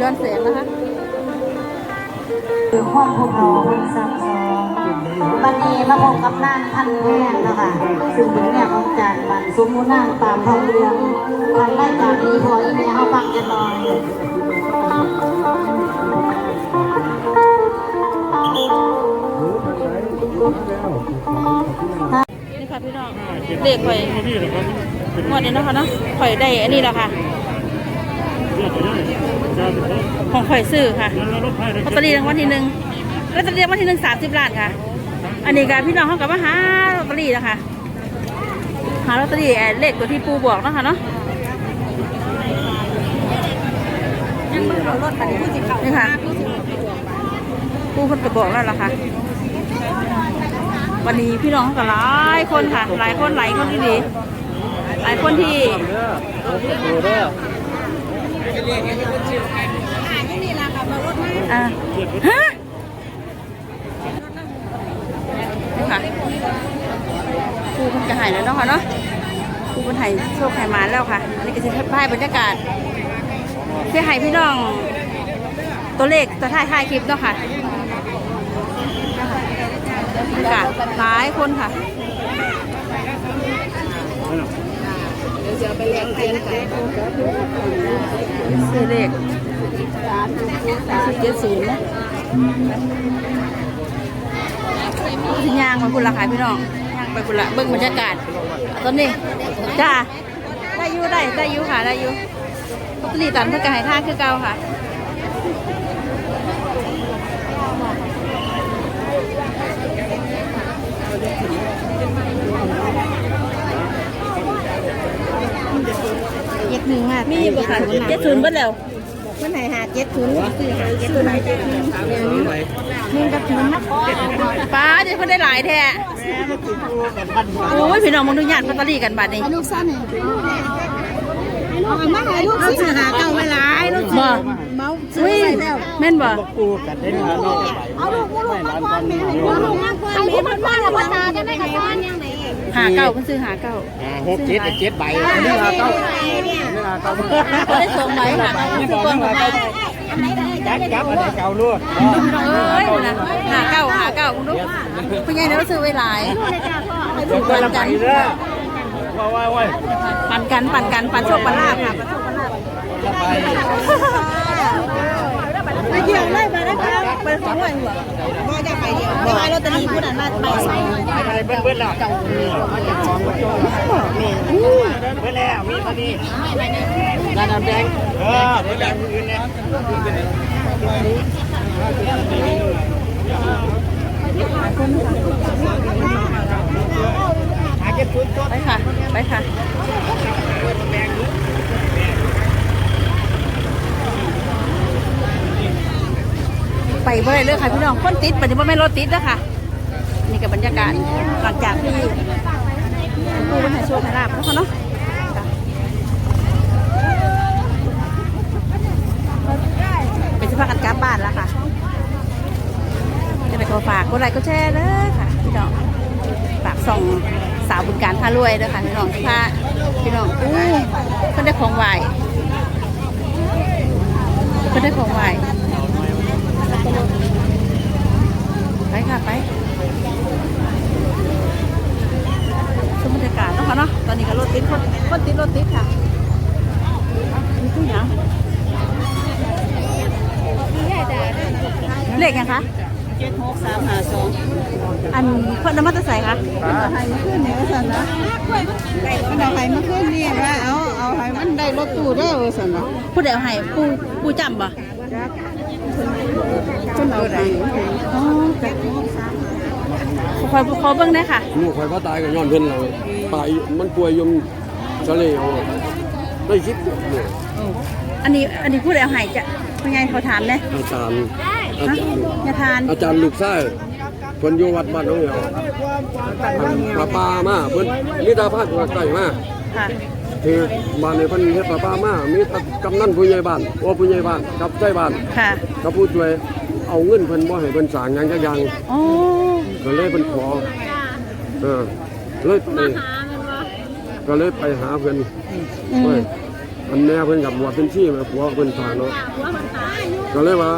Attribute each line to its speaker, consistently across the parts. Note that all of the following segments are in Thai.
Speaker 1: ย้อนแส
Speaker 2: งนะคะ
Speaker 1: คือห้องพวกเราเป็นซับซ้อนวันนี้มาพบกับนางพันแพงนะคะซึ่งเป็นแม่ของจานบันสมมุตินางตามท้องเรื่องทางรายการนี้พออีเมลเอาฟังกันหน่อย
Speaker 2: นี่ค่ะพี่น้องเด็กข่อยงวดนี้เนาะคะเนาะข่อยได้อันนี้แหละค่ะ ของข่อยซื้อค่ะลอตเตอรี่รางวัลที่หนึ่งลอตเตอรี่รางวัลที่หนึ่งสามสิบล้านค่ะ อันนี้ก็พี่น้องเขากับมาหาลอตเตอรี่นะคะหาลอตเตอรี่เอ่อเลขตัวที่ปูบอกเนาะค่ะเนาะนี่ค่ะปูคนก็บอกแล้วล่ะค่ะ วันนี้พี่น้องก็หลายคนค่ะ หลายคนหลายคนที่ดีหลายคนที่ อ่าฮะนี่ค่ะครูเพิ่นกระหายแล้วเนาะค่ะเนาะครูเพิ่นใหายโชคใหายมาแล้วค่ะอันนี้ก็สิให้บรรยากาศที่ให้พี่น้อง ตัวเลขตัวท้ายท้ายคลิปเนาะค่ะค่ะหลายคนค่ะ ซื้อเลขสิบเจ็ดศูนย์นะที่ย่างมาคุณละขายพี่น้องย่างไปคุณละเบิ่งบรรยากาศตอนนี้จ้าได้ยูได้ได้ยูค่ะได้ยูลอตเตอรี่ตามเพื่อกรหายท่าคือเก่าค่ะ
Speaker 1: เจ็ดหนึ่งมาก
Speaker 2: มีบ่ค่ะเจ็ดศูนย์เบิดแล้ว
Speaker 1: มันไหนหาเจ็ดศูนย์ซื้อหาเจ็ดศูนย์เจ็ดหนึ่งหนึ่งกับศูนย์นะ
Speaker 2: ป้าเดี๋ยวเพิ่นได้หลายแท้โอ้ยพี่น้องมึงดูญาติลอตเตอรี่กันบัดนี้
Speaker 1: ลูกสั้นเนี่ยเอามาให้ลูกซื้อหาเก่าไว้หลายลูก
Speaker 2: บ่
Speaker 1: เมาซื้อ
Speaker 2: อุ้ย
Speaker 1: ไปแล้ว
Speaker 2: แม่นบ่
Speaker 3: กูกันได้มาเนาะ
Speaker 1: เอาลูกลูกมาก่อนแม่เอาลูกมาก่อนแม่มันมาแล้วว่าตาจะได้กับก้อนยังไง
Speaker 2: หาเก้าเพิ่นซื้อหาเก้า
Speaker 3: หกเจ็ดเจ็ดใบนี่ลาเก้านี่ลาเก้า
Speaker 2: บ่ได้ส่งไหมหาเก้าเพิ่นซื้อก่อนบ่ได้
Speaker 3: จับจับอะไรเก่าลูก
Speaker 2: เอ้ยนะหาเก้าหาเก้ามึงดูเพิ่นใหญ่เนี่ยเราซื้อไว้หลาย
Speaker 3: ลูกก็ละไปเด้อว่าว่าว่า
Speaker 2: ปันกันปันกันปันโชคปันลาภค่ะปันโชคปันลาภ
Speaker 3: ละ ไป
Speaker 1: เดียวเลยไปได้ครับไปของหน่วยหัวบ่จะไปเดียวไปลอตเตอรี่ผู้นั้นมาไปใส่
Speaker 3: ไปเบิ้ลเบิ้ลแล้วเก่านี่เบิ้ลแล้วมีพอดีด้านแดงเออเบิ้ลแล้วอื่นเนี่ย
Speaker 2: ไปค่ะ ไปค่ะ ไปบ่อได้เลยค่ะพี่น้องคนติดปฏิบัติไม่รถติดแล้วค่ะ นี่กับบรรยากาศหลังจากที่ผู้บริหารโชว์ไทยราบแล้วค่ะเนาะเป็นสภาพกันกลับบ้านแล้วค่ะจะไปขอฝากกดไลค์กดแชร์เด้อค่ะพี่น้องฝากส่องสาวบุญการพารวยด้อค่ะพี่น้องพาพี่น้องอู้เพิ่นได้ของไหวเพิ่นได้ของไหว ไปค่ะไปชมบรรยากาศเนาะค่ะเนาะตอนนี้ก็รถติดคนคนติดรถติดค่ะมีผู้หญิงเลขยังคะ
Speaker 1: เเจ็ดหกสามหาสอง
Speaker 2: อันเพิ่นนำมาแตะใส่คะ
Speaker 1: เอาไห้มาขึ้นเนี่ยสันนะมันเอาไห้มาขึ้นนี่ว่าเอาเอาไห้มันได้รถตู้ได้อสันนะ
Speaker 2: ผู้ใดเอาให้ปูปูจำบ่
Speaker 1: คนเอาไห้
Speaker 2: อ๋อจ้ะ ขอขอเบิ่งได้ค่ะ
Speaker 4: ลูกข่อยก็ตายกับย้อนเพิ่นเราตายมันป่วยยมทะเลเอาได้คิดเนี่ย
Speaker 2: อันนี้อันนี้ผู้ใดเอาให้จะเป็นไงเขาถามเด้
Speaker 4: อาจารย์อาจารย์
Speaker 2: อย่าทาน
Speaker 4: อาจารย์ลูกชายเพิ่นอยู่วัดบ้านน้องเหวปลาปลามาเพิ่นมีตาพาดตัวใกล้มา
Speaker 2: คื
Speaker 4: อบ้านนี้เพิ่นเฮ็ดปลาปลามามีแต่กำนันผู้ใหญ่บ้านโอ้ผู้ใหญ่บ้านกับใจบ้าน
Speaker 2: ค่ะ
Speaker 4: กับผู้ช่วย เอาเงินเพิ่นบ่ให้เพิ่นสร้างหยังจักอย่าง
Speaker 2: อ๋อ
Speaker 4: ก็เลยเพิ่นขอเออเลยไปก็เลยไปหาเพิ่น
Speaker 2: อืม
Speaker 4: เฮ้ยอันแม่เพิ่นกับบวชเป็นที่แม่ผัวเพิ่นตายเนาะก็เลยว่า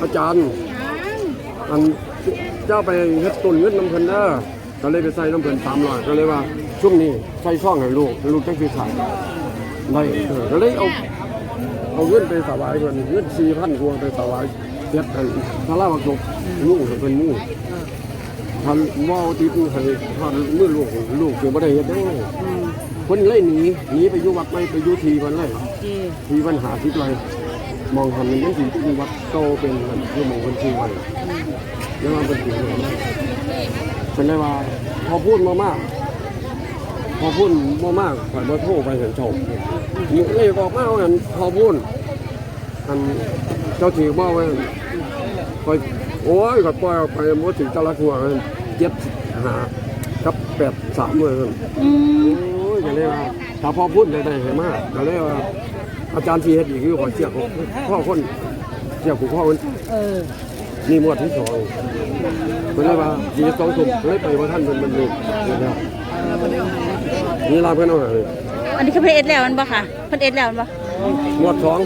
Speaker 4: อาจารย์อันเจ้าไปเฮ็ดต้นเงินน้ำเพิ่นเด้อก็เลยไปใส่น้ำเพิ่นสามร้อยก็เลยว่าช่วงนี้ใส่ซ่องให้ลูกลูกจังสิขายได้เออก็เลยเอาเอาเงินไปถวายเพิ่นเงินสี่พันกว่าไปถวาย เฮ็ดให้พระราชกลูกให้เพิ่นมู่ทำว่าวติดให้ทำมือลูกลูกคือบ่ได้เฮ็ดได้คนเลยหนีหนีไปอยู่วัดไม่ไปอยู่ทีมันเลยทีปัญหาทิศเลยมองหันมันไม่ถึงที่วัดโตเป็นมันคือมองคนทีไว้แล้วมันเป็นสิ่งที่เป็นไรว่าพอพูดมามากพอพูดมามากฝ่ายบ่โทรไปเห็นชมเลยบอกมาว่าอั่นพอพูดอันเจ้าถือว่าไว้ไปโอ้ยก็ปล่อยออกไปมดถึงตะลักหัวมันเจ็ดหากับแปดสามเลย
Speaker 2: อืม
Speaker 4: โอ้ยก็เลยว่าถ้าพ่อพูดได้ได้ให้มากก็เลยว่าอาจารย์ทีเฮ็ดอีกคือขอเสียกพ่อคนเสียกพ่อคน
Speaker 2: เออ
Speaker 4: นี่หมวดที่สองก็เลยว่าทีสองทุ่มก็เลยไปว่าท่านเป็นบรรลุนะครับนี่ลาเพื่อนเอาหน่อย
Speaker 2: อันนี้คือเพิ่นเอ็ดแล้วมันบ่ค่ะเพิ่นเอ็ดแล้วมันบ่
Speaker 4: หมวดสอง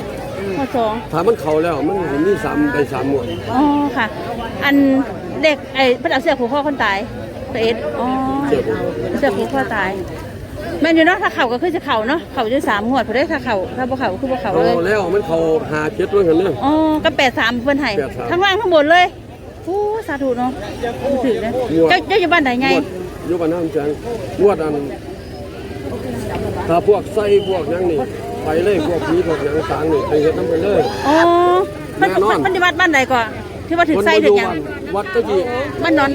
Speaker 2: ข้อสอง
Speaker 4: ถ้ามันเข่าแล้วมันเห็นมีสามได้สามหมวด
Speaker 2: อ๋อค่ะ อันเด็กไอ้เพิ่นเอาเสื้อผูกคอคนตายเพิ่นเอ็ดอ๋อ
Speaker 4: เสียก
Speaker 2: เสื้อผูกคอตายแม่นอยู่เนาะถ้าเข่าก็คือจะเข่าเนาะเข่าจนสามงวดพอได้ถ้าเข่าถ้าบ่เข่าคือบ่เข่า
Speaker 4: เอา
Speaker 2: เลย
Speaker 4: แล้วมันเข่าหาเจ็ดด้วยกันเนี่ย
Speaker 2: อ๋อก็แปดสามเพิ่นให้
Speaker 4: 83
Speaker 2: ทั้งล่างทั้งบนเลยอู้สาธุเนาะถือเลย
Speaker 4: งวด
Speaker 2: เจ้าเจ้าอยู่บ้านไหนไง
Speaker 4: งวดอยู่บ้านน้ำแจงงวดอันถ้าพวกไส้พวกหยังนี่ ไปเลยพวกผีพวกหยังสางนี่ไปเฮ็ดน้ำไปเลย
Speaker 2: อ๋อเพิ่น
Speaker 4: แน่นอน
Speaker 2: เพิ่นอยู่บ้านบ้านใดก่อนที่ว่าถือ
Speaker 4: คน
Speaker 2: ไส้
Speaker 4: บ่อ
Speaker 2: ถือยู่หยัง
Speaker 4: วัดวัดตะกี้
Speaker 2: บ้านนอน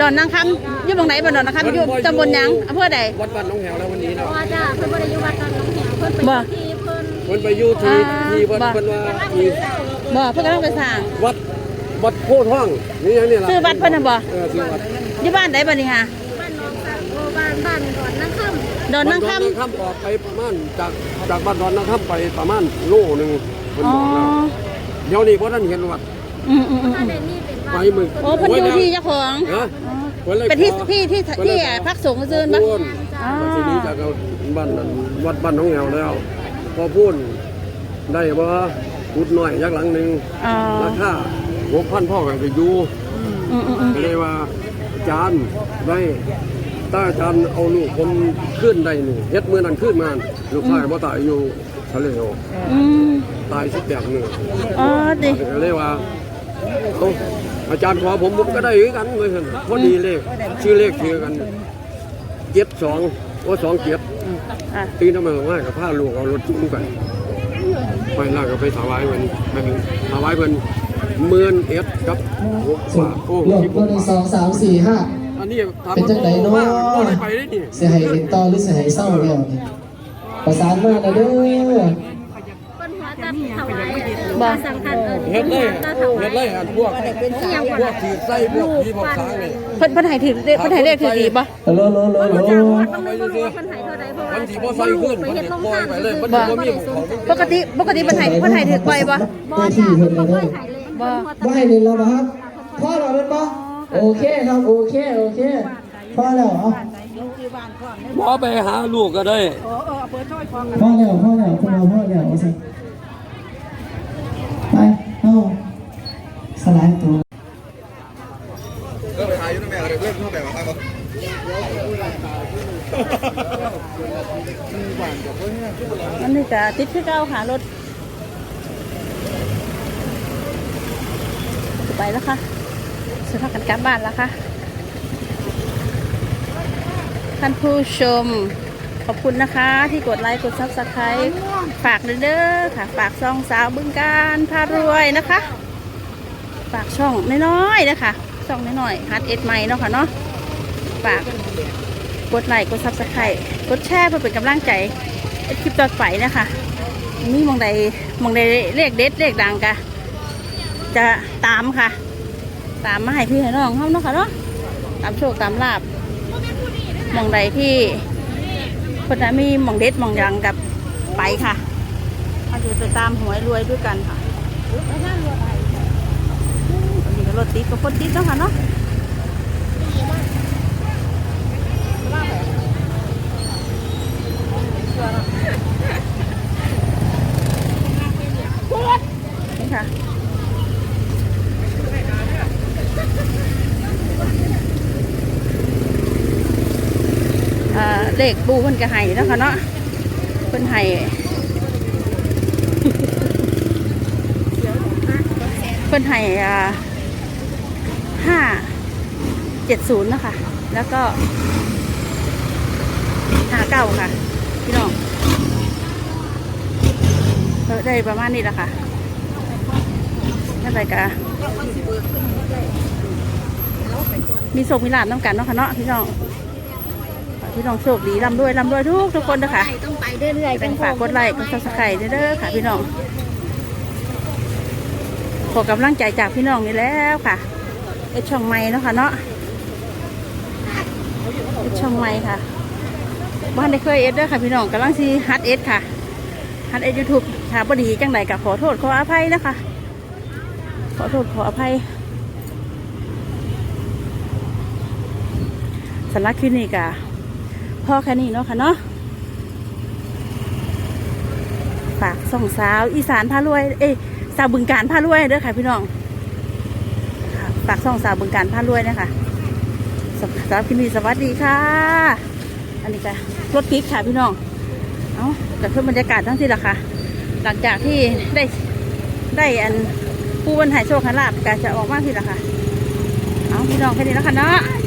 Speaker 2: ดอนนางคำอยู่ตรงไหนบ้านดอนนางคำอยู่ตำบลหยังอำเภอใด
Speaker 4: วัดบ้านหน้องแหวแล้ววันนี้เนาะ
Speaker 5: ว่าจ้าเพิ่นบ่ได้อยู่วัดตอนน้องแหงเพิ่นไป
Speaker 2: บ่
Speaker 5: ที่เพิ่น
Speaker 4: เพิ่นไปอยู่ที่
Speaker 2: อ่า
Speaker 4: ที่วัด
Speaker 2: บ่
Speaker 4: เพิ่นว่าที่
Speaker 2: บ่เพิ่นกำลังไปสร้าง
Speaker 4: วัดวัดโพธิ์ทองนี่หยังนี่ล่ะ
Speaker 2: ชื่อวัดเพิ่นน่ะบ่
Speaker 4: เออชื่อวัด
Speaker 2: อยู่บ้านใดบ้านนี้ค่ะ
Speaker 5: บ้านน้องสักโอ้บ้านบ้านก่อนนั่งค่ำ
Speaker 2: ดอนนางค
Speaker 4: วัดดอนนางคำออกไปประมาณจากจากบ้านดอนนางคำไปประมาณโลหนึงเพิ่ำน
Speaker 2: อ๋อ
Speaker 4: บอกแล้วเดี๋ยวนี้บ่ทันเห็นวัด
Speaker 2: อืมอืมอืม
Speaker 5: ถ้าได้นี่เป็น
Speaker 4: ไป
Speaker 5: บ้าน
Speaker 4: มึง
Speaker 2: โอ้เพิ่นอยู่ที่เจ้าของ
Speaker 4: ฮะเพิ่นเลย
Speaker 2: เป็นที่
Speaker 4: ขอ
Speaker 2: ที่ที่ที่พักสงฆ์ซื่น
Speaker 4: ข
Speaker 2: ปะ
Speaker 4: อพูด
Speaker 2: อ๋อ
Speaker 4: มันทีนี้จากเอาบ้านนั้นวัดบ้านหน้องแหวแล้ว พอพูดได้บ่พุดหน่อยยักหลังหนึง
Speaker 2: อ๋อ
Speaker 4: ราคา6,000พ่อกันไปอยู่
Speaker 2: อืมอืมอืม
Speaker 4: ก็เลยว่าอาจารย์ได้ ถ้าอาจารย์เอาลูกผมขึ้นได้นี่เฮ็ดมือนั้นขึ้นมาลูกชายบ่ตายอยู่ทะเลโอ
Speaker 2: อืม
Speaker 4: ตายสิบแบบหนึง
Speaker 2: อ๋อดิ
Speaker 4: ก็เลยว่าเอ้าอาจารย์ขอผมผมก็ได้คือกันเลยซั่นพอดีเลขชื่อเลขคือกันเจ็ดสองโอ้สองเจ็ด
Speaker 2: อะ
Speaker 4: ตีน้ำมันง่ายกับผ้าลูกเอารถจุ้งไปไปลากก็ไปถวายเพิ่นไปถวายเพิ่นหมื่นเอ็ดกับหก
Speaker 6: สุด
Speaker 4: บาทโอ้
Speaker 6: หลบ
Speaker 4: สิบ
Speaker 6: ตัวหนึ่งสองสามสี่ห้า
Speaker 4: อั นนี้ถาม
Speaker 6: เป็นจังไหนเนาะ
Speaker 4: ว่าบ่ได้ไปได้นี่
Speaker 6: เสียหายเป็นต่อหรือเสียหายเศร้าแล้วนี่ประสานมาแล้วเด้อ
Speaker 5: เพิ่นหัวจะถวายบ่สังฆทานเอิ้น
Speaker 4: เฮ็ดเลย
Speaker 5: จะถวา
Speaker 4: เฮ็
Speaker 5: ย
Speaker 4: ดเลยอันพวกพวกถือไส้พวกผีพวกสางนี่
Speaker 2: เพิ่นเพิ่นให้ถือเพิ่นให้เลขถือดีปะ
Speaker 6: ฮัลโหลฮัลโหลฮัลโหล
Speaker 5: จ้า
Speaker 6: ฮัลโหล
Speaker 5: วัดบางนึงบ่รู้ว่าเพิ่นให้เท่าใดเพราะว่า
Speaker 4: มันสิบ่ใส่ขึ้น
Speaker 5: ไป
Speaker 4: มัน
Speaker 5: เฮ็ด
Speaker 4: สิ
Speaker 5: ลง
Speaker 4: ปล่อย
Speaker 5: ทาน
Speaker 4: ไปเลยมัน
Speaker 5: บ่
Speaker 4: สิบ่มี
Speaker 5: ได้
Speaker 4: ข
Speaker 5: ส
Speaker 4: อง
Speaker 5: น
Speaker 2: ปกติปกติเพิ่นให้เพิ่นให้ถือไปปะ
Speaker 5: บ่จ้าเพิ่นบ่เคยให้เลย
Speaker 2: บ่
Speaker 6: ว่าให้เล่นแล้วบ่ครับพ่อเราเป็นบ่ โอเคครับโอเคโอเคพ่อแล้วเอา
Speaker 4: บ่ไปหาลูกก็ได้
Speaker 6: พ่อแล้วพ่อแล้วคุณเอาพ่อแล้วเอาสิไปเอาสลายตัว
Speaker 2: อันนี้จะติดคือเก่าหารถ ไปแล้วค่ะ สุดท้ายกันกลับบ้านแล้วค่ะ ท่านผู้ชมขอบคุณนะคะที่กดไลค์กดซับสไครต์ฝากเด้อค่ะ ฝากช่องสาวบึงการพารวยนะคะ ฝากช่องน้อยๆนะคะช่องน้อยๆฮัดเอ็ดใหม่เนาะค่ะเนาะฝากกดไลค์กดซับสไครต์กดแชร์เพื่อเป็นกำลังใจคลิปต่อไปนะคะมีมองใดมองใดเลขเด็ดเลขดังกะจะตามค่ะ ตามมาให้พี่ให้น้องเขาเนาะค่ะเนาะตามโชคตามลาบมองใดที่คนมีมองเด็ดมองยังกับไปค่ะมาดูไปตามหวยรวยด้วยกันค่ะตอนนี้ก็รถติดก็คนติดเนาะค่ะเนาะ เลขปูเพิ่นก็ให้เนาะค่ะเนาะเพิ่นให้เพิ่นให้อ่าห้าเจ็ดศูนย์นะคะ แล้วก็ห้าเก้าค่ะ พี่น้องได้ประมาณนี้แหละค่ะนั่นไปกะมีโชคมีลาบน้ำกันเนาะค่ะเนาะพี่น้อง พี่น้องโชคดีร่ำรวยร่ำรวยทุกทุกคนนะคะ
Speaker 5: ต้องไปเรื่อยๆ
Speaker 2: เป็นฝากกดไลค์กดซับสไครต์เด้อค่ะ พี่น้องขอกำลังใจจากพี่น้องนี่แล้วค่ะเอ็ดช่องใหม่เนาะค่ะเนาะเอ็ดช่องใหม่ค่ะบ้านได้เคยเอ็ดเด้อค่ะพี่น้องกำลังซีฮัดเอ็ดค่ะฮัดเอ็ดยูทูบค่ะพอดีจังไดกับขอโทษขออภัยนะคะ ขอโทษขออภัยสำหรับคลิปนี้กะ พ่อแค่นี้เนาะค่ะเนาะฝากส่องสาว อีสานพารวย เอ้ยสาวบึงการพารวยเด้อค่ะพี่น้องฝากส่องสาวบึงการพารวยนะคะสำหรับคลิปนี้สวัสดีค่ะ อันนี้ก็รถติดค่ะพี่น้อง เอาแต่เพื่อบรรยากาศทั้งที่ละค่ะ หลังจากที่ได้ได้อันผู้บรรหายโชคขลาบก็จะออกมากที่ละค่ะ เอาพี่น้องแค่นี้แล้วค่ะเนาะ